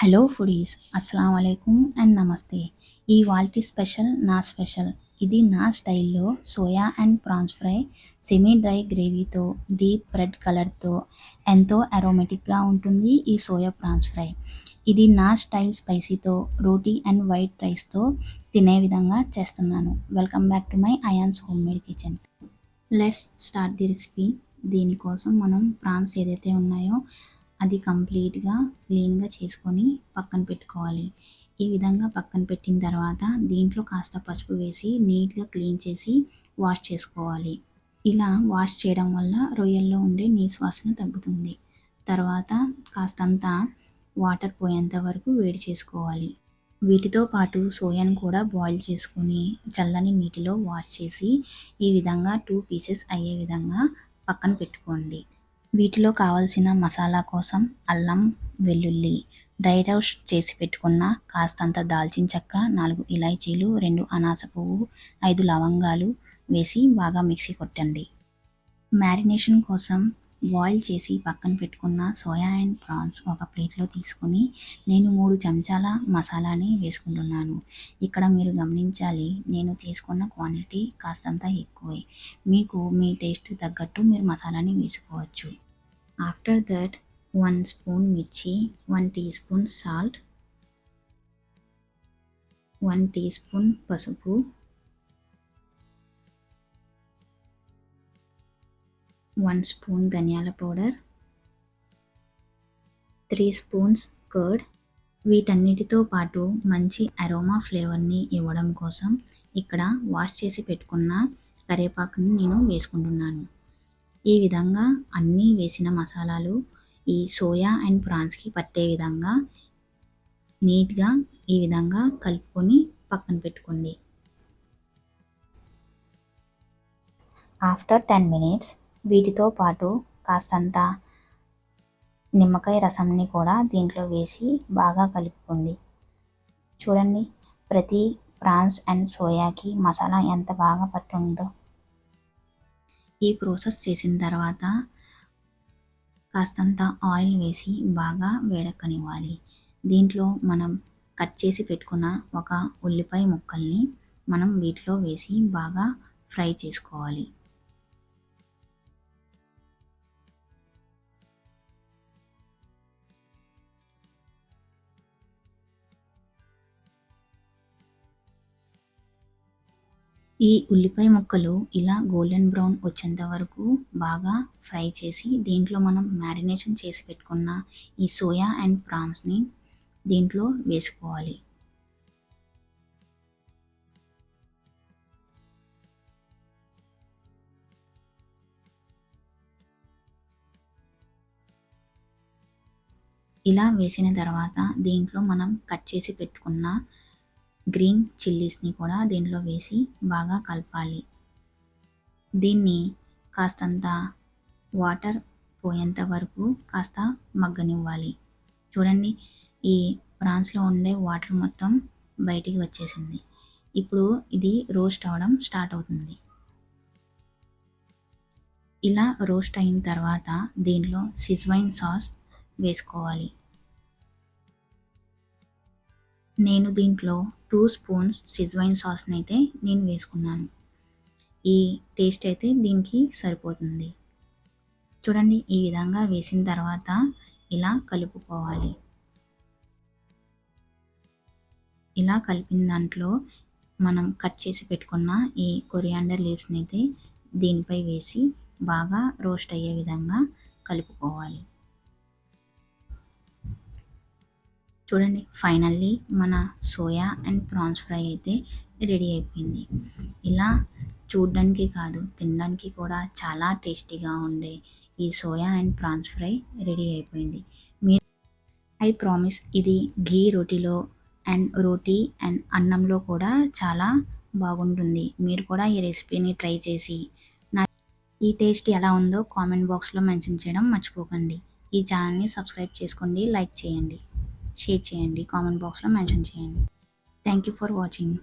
Hello foodies అస్సలం అయికం and నమస్తే. ఈ వాల్టీ స్పెషల్ నా స్పెషల్. ఇది నా స్టైల్లో soya and prawns fry semi dry గ్రేవీతో deep red కలర్తో ఎంతో అరోమెటిక్గా ఉంటుంది ఈ సోయా ప్రాన్స్ ఫ్రై. ఇది నా స్టైల్ స్పైసీతో రోటీ అండ్ వైట్ రైస్తో తినే విధంగా చేస్తున్నాను. Welcome back to my Ayaan's home made kitchen. Let's start the recipe. దీనికోసం మనం ప్రాన్స్ ఏదైతే ఉన్నాయో అది కంప్లీట్గా క్లీన్గా చేసుకొని పక్కన పెట్టుకోవాలి. ఈ విధంగా పక్కన పెట్టిన తర్వాత దీంట్లో కాస్త పసుపు వేసి నీట్గా క్లీన్ చేసి వాష్ చేసుకోవాలి. ఇలా వాష్ చేయడం వల్ల రొయ్యల్లో ఉండే నీసు వాసన తగ్గుతుంది. తర్వాత కాస్తంత వాటర్ పోయేంత వరకు వేడి చేసుకోవాలి. వీటితో పాటు సోయాను కూడా బాయిల్ చేసుకొని చల్లని నీటిలో వాష్ చేసి ఈ విధంగా టూ పీసెస్ అయ్యే విధంగా పక్కన పెట్టుకోండి. వీటిలో కావలసిన మసాలా కోసం అల్లం వెల్లుల్లి డ్రై రోస్ట్ చేసి పెట్టుకున్న కాస్తంత దాల్చిన చెక్క నాలుగు ఇలాచీలు రెండు అనాస పువ్వు ఐదు లవంగాలు వేసి బాగా మిక్సీ కొట్టండి. మ్యారినేషన్ కోసం బాయిల్ చేసి పక్కన పెట్టుకున్న సోయా అండ్ ప్రాన్స్ ఒక ప్లేట్లో తీసుకొని నేను మూడు చెంచాల మసాలాని వేసుకుంటున్నాను. ఇక్కడ మీరు గమనించాలి నేను తీసుకున్న క్వాంటిటీ కాస్తంత ఎక్కువే. మీకు మీ టేస్ట్ తగ్గట్టు మీరు మసాలాని వేసుకోవచ్చు. ఆఫ్టర్ దట్ వన్ స్పూన్ మిర్చి one tea spoon salt one tea spoon పసుపు వన్ స్పూన్ ధనియాల పౌడర్ త్రీ స్పూన్స్ కర్డ్ వీటన్నిటితో పాటు మంచి అరోమా ఫ్లేవర్ని ఇవ్వడం కోసం ఇక్కడ వాష్ చేసి పెట్టుకున్న కరివేపాకుని నేను వేసుకుంటున్నాను. ఈ విధంగా అన్నీ వేసిన మసాలాలు ఈ సోయా అండ్ ప్రాన్స్కి పట్టే విధంగా నీట్గా ఈ విధంగా కలుపుకొని పక్కన పెట్టుకోండి. ఆఫ్టర్ టెన్ మినిట్స్ వీటితో పాటు కాస్తంత నిమ్మకాయ రసంని కూడా దీంట్లో వేసి బాగా కలుపుకోండి. చూడండి ప్రతి ప్రాన్స్ అండ్ సోయాకి మసాలా ఎంత బాగా పట్టుందో. ఈ ప్రాసెస్ చేసిన తర్వాత కాస్తంత ఆయిల్ వేసి బాగా వేడెక్కనివ్వాలి. దీంట్లో మనం కట్ చేసి పెట్టుకున్న ఒక ఉల్లిపాయ ముక్కల్ని మనం వీటిలో వేసి బాగా ఫ్రై చేసుకోవాలి. ఈ ఉల్లిపాయ ముక్కలు ఇలా గోల్డెన్ బ్రౌన్ వచ్చేంత వరకు బాగా ఫ్రై చేసి దీంట్లో మనం మ్యారినేషన్ చేసి పెట్టుకున్న ఈ సోయా అండ్ ప్రాన్స్ని దీంట్లో వేసుకోవాలి. ఇలా వేసిన తర్వాత దీంట్లో మనం కట్ చేసి పెట్టుకున్న గ్రీన్ చిల్లీస్ని కూడా దీంట్లో వేసి బాగా కలపాలి. దీన్ని కాస్తంత వాటర్ పోయేంత వరకు కాస్త మగ్గనివ్వాలి. చూడండి ఈ ప్రాన్స్లో ఉండే వాటర్ మొత్తం బయటికి వచ్చేసింది. ఇప్పుడు ఇది రోస్ట్ అవ్వడం స్టార్ట్ అవుతుంది. ఇలా రోస్ట్ అయిన తర్వాత దీంట్లో సిజ్వైన్ సాస్ వేసుకోవాలి. నేను దీంట్లో టూ స్పూన్స్ సిజ్వైన్ సాస్ని అయితే నేను వేసుకున్నాను. ఈ టేస్ట్ అయితే దీనికి సరిపోతుంది. చూడండి ఈ విధంగా వేసిన తర్వాత ఇలా కలుపుకోవాలి. ఇలా కలిపిన దాంట్లో మనం కట్ చేసి పెట్టుకున్న ఈ కొరియాండర్ లీవ్స్ని అయితే దీనిపై వేసి బాగా రోస్ట్ అయ్యే విధంగా కలుపుకోవాలి. చూడండి ఫైనల్లీ మన సోయా అండ్ ప్రాన్స్ ఫ్రై అయితే రెడీ అయిపోయింది. ఇలా చూడడానికి కాదు తినడానికి కూడా చాలా టేస్టీగా ఉండే ఈ soya and prawns fry ready అయిపోయింది. మీరు ఐ ప్రామిస్ ఇది ఘీ రోటీలో అండ్ రోటీ అండ్ అన్నంలో కూడా చాలా బాగుంటుంది. మీరు కూడా ఈ రెసిపీని ట్రై చేసి నా ఈ టేస్ట్ ఎలా ఉందో కామెంట్ బాక్స్లో మెన్షన్ చేయడం మర్చిపోకండి. ఈ ఛానల్ని సబ్స్క్రైబ్ చేసుకోండి లైక్ చేయండి. షేర్ చేయండి కామెంట్ బాక్స్లో మెన్షన్ చేయండి. Thank you for watching